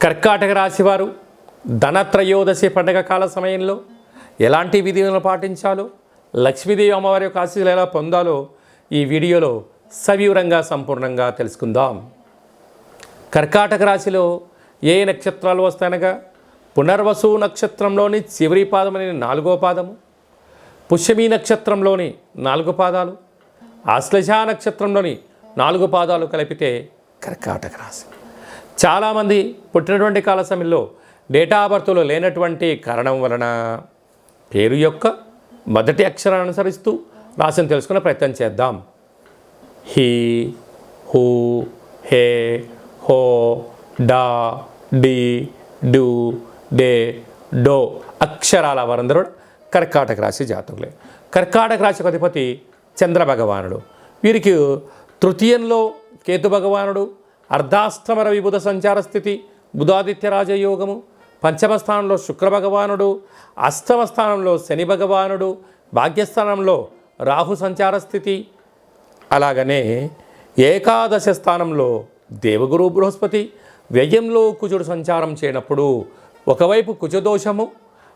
కర్కాటక రాశివారు ధనత్రయోదశి పండగ కాల సమయంలో ఎలాంటి విధులను పాటించాలో లక్ష్మీదేవి అమ్మవారి యొక్క ఆశీస్సులు ఎలా పొందాలో ఈ వీడియోలో సవివరంగా సంపూర్ణంగా తెలుసుకుందాం. కర్కాటక రాశిలో ఏ నక్షత్రాలు వస్తాయనగా? పునర్వసు నక్షత్రంలోని చివరి పాదమని నాలుగో పాదము. పుష్యమి నక్షత్రంలోని నాలుగు పాదాలు. ఆశ్లేష నక్షత్రంలోని నాలుగు పాదాలు కలిపితే కర్కాటక రాశి. చాలామంది పుట్టినటువంటి కాల సమయంలో డేటా బర్త్లో లేనటువంటి కారణం వలన పేరు యొక్క మొదటి అక్షరాన్ని అనుసరిస్తూ రాశిని తెలుసుకునే ప్రయత్నం చేద్దాం. హీ హూ హే హో డా డి డు డే డో అక్షరాల వారందరూ కర్కాటక రాశి జాతకులే. కర్కాటక రాశి అధిపతి చంద్ర భగవానుడు. వీరికి తృతీయంలో కేతు భగవానుడు అర్ధాష్టమ రవి బుధ సంచార స్థితి బుధాదిత్య రాజయోగము పంచమ స్థానంలో శుక్ర భగవానుడు అష్టమ స్థానంలో శని భగవానుడు భాగ్యస్థానంలో రాహు సంచార స్థితి. అలాగనే ఏకాదశ స్థానంలో దేవగురు బృహస్పతి వ్యయంలో కుజుడు సంచారం చేయనప్పుడు ఒకవైపు కుజదోషము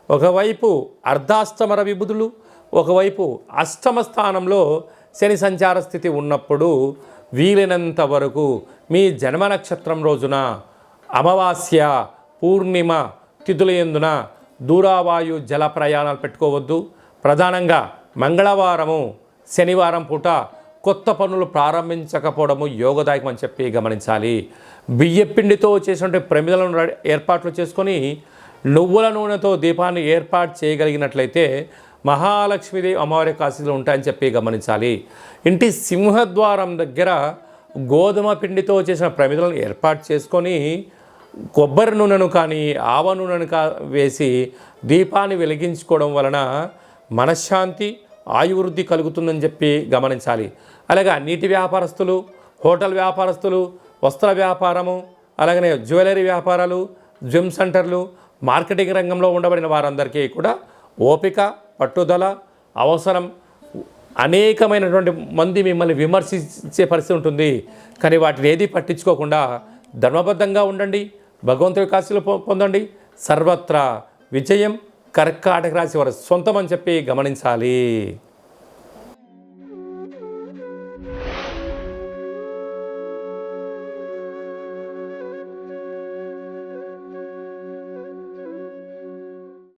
ఒకవైపు అర్ధాష్టమర విభుదులు ఒకవైపు అష్టమ స్థానంలో శని సంచార స్థితి ఉన్నప్పుడు వీలైనంత వరకు మీ జన్మ నక్షత్రం రోజున అమావాస్య పూర్ణిమ తిథుల ఎందున దూరావాయు జల ప్రయాణాలు పెట్టుకోవద్దు. ప్రధానంగా మంగళవారము శనివారం పూట కొత్త పనులు ప్రారంభించకపోవడము యోగదాయకం అని చెప్పి గమనించాలి. బియ్యపిండితో చేసినటువంటి ప్రమిదలను ఏర్పాట్లు చేసుకొని నువ్వుల నూనెతో దీపాన్ని ఏర్పాటు చేయగలిగినట్లయితే మహాలక్ష్మీదేవి అమ్మవారి కాశీలు ఉంటాయని చెప్పి గమనించాలి. ఇంటి సింహద్వారం దగ్గర గోధుమ పిండితో చేసిన ప్రమిదలను ఏర్పాటు చేసుకొని కొబ్బరి నూనెను కానీ ఆవ నూనెను కా వేసి దీపాన్ని వెలిగించుకోవడం వలన మనశ్శాంతి ఆయువృద్ధి కలుగుతుందని చెప్పి గమనించాలి. అలాగే నీటి వ్యాపారస్తులు హోటల్ వ్యాపారస్తులు వస్త్ర వ్యాపారము అలాగనే జ్యువెలరీ వ్యాపారాలు జిమ్ సెంటర్లు మార్కెటింగ్ రంగంలో ఉండబడిన వారందరికీ కూడా ఓపిక పట్టుదల అవసరం అనేకమైనటువంటి మంది మిమ్మల్ని విమర్శించే పరిస్థితి ఉంటుంది. కానీ వాటిని ఏది పట్టించుకోకుండా ధర్మబద్ధంగా ఉండండి భగవంతుడి కాశీలు పొందండి. సర్వత్రా విజయం. కర్కాటక రాశి వారు సొంతం అని చెప్పి గమనించాలి.